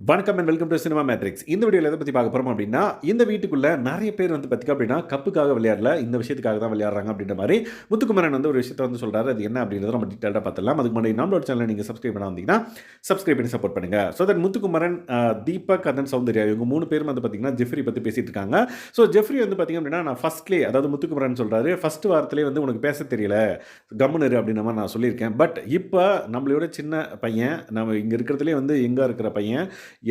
வணக்கம் and welcome to cinema matrix இந்த வீடியோவில் எதை பற்றி பார்க்க போகிறோம் அப்படின்னா இந்த வீட்டுக்குள்ளே நிறைய பேர் வந்து பார்த்திங்க அப்படின்னா கப்புக்காக விளையாடல இந்த விஷயத்துக்காக தான் விளையாடுறாங்க அப்படின்ற மாதிரி முத்துக்குமரன் வந்து ஒரு விஷயத்தை வந்து சொல்கிறாரு அது என்ன அப்படின்றத நம்ம டீட்டெயிலாக பார்த்துலாம் அதுக்கு முன்னாடி நம்மளோட சேனலை நீங்கள் சப்ஸ்கிரைப் பண்ண வந்தீங்கன்னா சப்ஸ்கிரைப் பண்ணி சப்போர்ட் பண்ணுங்கள் ஸோ தட் முத்துக்குமரன் தீபக் அதன் சௌந்தர்யா இவங்க மூணு பேரும் வந்து பார்த்திங்கன்னா ஜெஃப்ரி பற்றி பேசிட்டு இருக்காங்க. ஸோ ஜெஃப்ரி வந்து பார்த்திங்க அப்படின்னா நான் ஃபஸ்ட்லேயே அதாவது முத்துக்குமரன் சொல்கிறாரு ஃபஸ்ட் வாரத்திலே வந்து உனக்கு பேச தெரியல. கம்முனரு அப்படின்ற மாதிரி நான் சொல்லியிருக்கேன். பட் இப்போ நம்மளோட சின்ன பையன் நம்ம இங்கே இருக்கிறதுலே வந்து எங்கே இருக்கிற பையன்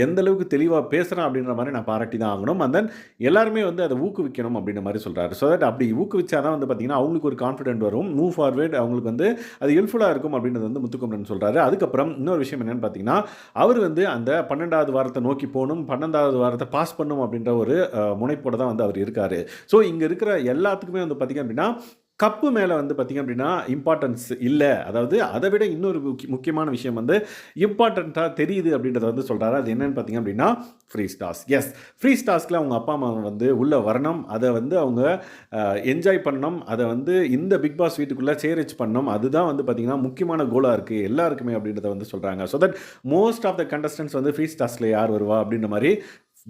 எந்த அளவுக்கு தெளிவாக பேசுகிறான் அப்படின்ற மாதிரி நான் பாராட்டி தான் ஆகணும். அண்ட் தென் எல்லாருமே வந்து அதை ஊக்குவிக்கணும் அப்படின்ற மாதிரி சொல்கிறாரு ஸோ தட் அப்படி ஊக்குவிச்சா தான் வந்து பார்த்திங்கன்னா அவங்களுக்கு ஒரு கான்ஃபிடென்ட் வரும். மூவ் ஃபார்வேர்ட் அவங்களுக்கு வந்து அது ஹெல்ப்ஃபுல்லாக இருக்கும் அப்படின்றது வந்து முத்துக்குமரன் சொல்கிறாரு அதுக்கப்புறம் இன்னொரு விஷயம் என்னென்னு பார்த்தீங்கன்னா அவர் வந்து அந்த பன்னெண்டாவது வாரத்தை நோக்கி போகணும் பன்னெண்டாவது வாரத்தை பாஸ் பண்ணணும் அப்படின்ற ஒரு முனைப்போடு முனைப்போட தான் வந்து அவர் இருக்கார். ஸோ இங்கே இருக்கிற எல்லாத்துக்குமே வந்து பார்த்திங்க அப்படின்னா கப்பு மேலே வந்து பார்த்திங்க அப்படின்னா இம்பார்ட்டன்ஸ் இல்லை. அதாவது அதை விட இன்னொரு முக்கிய- முக்கியமான விஷயம் வந்து இம்பார்ட்டண்ட்டாக தெரியுது அப்படின்றத வந்து சொல்கிறாரு அது என்னென்னு பார்த்தீங்க அப்படின்னா ஃப்ரீ ஸ்டாஸ் எஸ் ஃப்ரீ ஸ்டாஸ்க்கில் அவங்க அப்பா அம்மா வந்து உள்ளே வரணும். அதை வந்து அவங்க என்ஜாய் பண்ணணும். அதை வந்து இந்த பிக் பாஸ் வீட்டுக்குள்ளே சேரேஜ் பண்ணணும். அதுதான் வந்து பார்த்திங்கன்னா முக்கியமான கோலாக இருக்குது எல்லாருக்குமே அப்படின்றத வந்து சொல்கிறாங்க so that most of the contestants வந்து ஃப்ரீ ஸ்டாஸில் யார் வருவா அப்படின்ற மாதிரி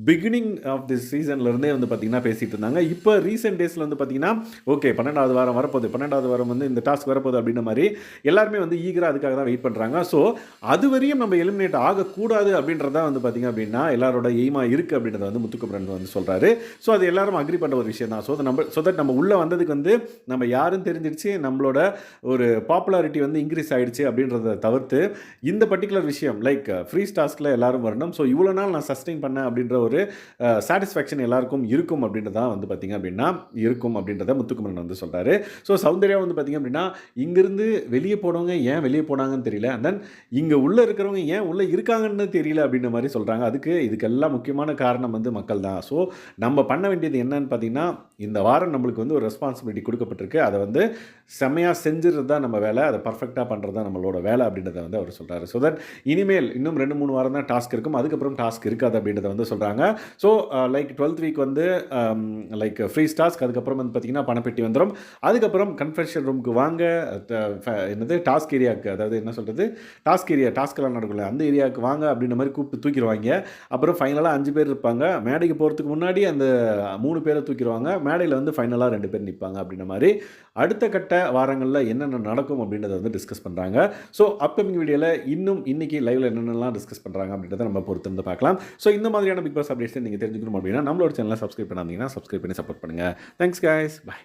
பிகினிங் ஆஃப் திஸ் சீசன்லேருந்தே வந்து பார்த்திங்கன்னா பேசிகிட்டு இருந்தாங்க. இப்போ ரீசெண்ட் டேஸில் வந்து பார்த்திங்கன்னா ஓகே பன்னெண்டாவது வாரம் வரப்போகுது. பன்னெண்டாவது வாரம் வந்து இந்த டாஸ்க் வரப்போகுது அப்படின்ற மாதிரி எல்லாருமே வந்து ஈகராக அதுக்காக தான் வெயிட் பண்ணுறாங்க ஸோ அது வரையும் நம்ம எலிமினேட் ஆகக்கூடாது அப்படின்றதான் வந்து பார்த்திங்க அப்படின்னா எல்லாரோட எய்மாக இருக்குது அப்படின்றத வந்து முத்துக்குமரன் வந்து சொல்கிறாரு ஸோ அது எல்லாரும் அக்ரி பண்ணுற ஒரு விஷயம் தான். ஸோ நம்ம ஸோ தட் நம்ம உள்ளே வந்ததுக்கு வந்து நம்ம யாரும் தெரிஞ்சிருச்சு நம்மளோட ஒரு பாப்புலாரிட்டி வந்து இன்க்ரீஸ் ஆகிடுச்சு அப்படின்றத தவிர்த்து இந்த பர்டிகுலர் விஷயம் லைக் ஃப்ரீ ஸ்டாஸ்கில் எல்லாரும் வரணும். ஸோ இவ்வளோ நாள் நான் சஸ்டெயின் பண்ணேன் அப்படின்ற ஒரு ஒரு சாட்டிஸ்ஃபேக்ஷன் எல்லாருக்கும் இருக்கும் தான் வந்து பார்த்திங்க அப்படின்னா இருக்கும் அப்படின்றத முத்துக்குமரன் வந்து சொல்கிறாரு ஸோ சௌந்தர்யா வந்து பார்த்திங்க அப்படின்னா இங்கேருந்து வெளியே போனவங்க ஏன் வெளியே போனாங்கன்னு தெரியல. அண்ட் தென் இங்கே உள்ளே இருக்கிறவங்க ஏன் உள்ளே இருக்காங்கன்னு தெரியல அப்படின்ற மாதிரி சொல்கிறாங்க அதுக்கு இதுக்கெல்லாம் முக்கியமான காரணம் வந்து மக்கள் தான். ஸோ நம்ம பண்ண வேண்டியது என்னன்னு பார்த்தீங்கன்னா இந்த வாரம் நம்மளுக்கு வந்து ஒரு ரெஸ்பான்சிபிலிட்டி கொடுக்கப்பட்டிருக்கு. அதை வந்து செம்மையாக செஞ்சுறது தான் நம்ம வேலை. அதை பர்ஃபெக்டாக பண்ணுறது தான் நம்மளோட வேலை அப்படின்றத வந்து அவர் சொல்கிறாரு ஸோ தட் இனிமேல் இன்னும் ரெண்டு மூணு வாரம் தான் டாஸ்க் இருக்கும். அதுக்கப்புறம் டாஸ்க் இருக்காது அப்படின்றத வந்து சொல்கிறாங்க ஸோ லைக் டுவெல்த் வீக் வந்து லைக் ஃப்ரீ டாஸ்க் அதுக்கப்புறம் வந்து பார்த்திங்கன்னா பணப்பெட்டி வந்துடும் அதுக்கப்புறம் கன்ஃபெஷன் ரூமுக்கு வாங்க. என்னது? டாஸ்க் ஏரியாவுக்கு அதாவது என்ன சொல்கிறது டாஸ்க் ஏரியா டாஸ்க்கெல்லாம் நடக்கல அந்த ஏரியாவுக்கு வாங்க அப்படின்ற மாதிரி கூப்பிட்டு தூக்கிடுவாங்க. அப்புறம் ஃபைனலாக அஞ்சு பேர் இருப்பாங்க. மேடைக்கு போகிறதுக்கு முன்னாடி அந்த மூணு பேரை தூக்கிடுவாங்க. மேடையில் வந்து ஃபைனலாக ரெண்டு பேர் நிற்பாங்க அப்படின்ற மாதிரி. அடுத்த கட்ட வாரங்களில் என்னென்ன நடக்கும் அப்படின்றத வந்து டிஸ்கஸ் பண்ணுறாங்க ஸோ அப்கமிங் வீடியோவில் இன்னும் இன்றைக்கி லைவில் என்னென்னலாம் டிஸ்கஸ் பண்ணுறாங்க அப்படின்றத நம்ம பொறுத்திருந்து பார்க்கலாம். ஸோ இந்த மாதிரியான பிக் பாஸ் அப்டேட்ஸ் நீங்கள் தெரிஞ்சுக்கணும் அப்படின்னா நம்மளோட சேனலை சப்ஸ்கிரைப் பண்ணாதீங்கன்னா சப்ஸ்கிரைப் பண்ணி சப்போர்ட் பண்ணுங்கள் தேங்க்ஸ் கைஸ் பாய்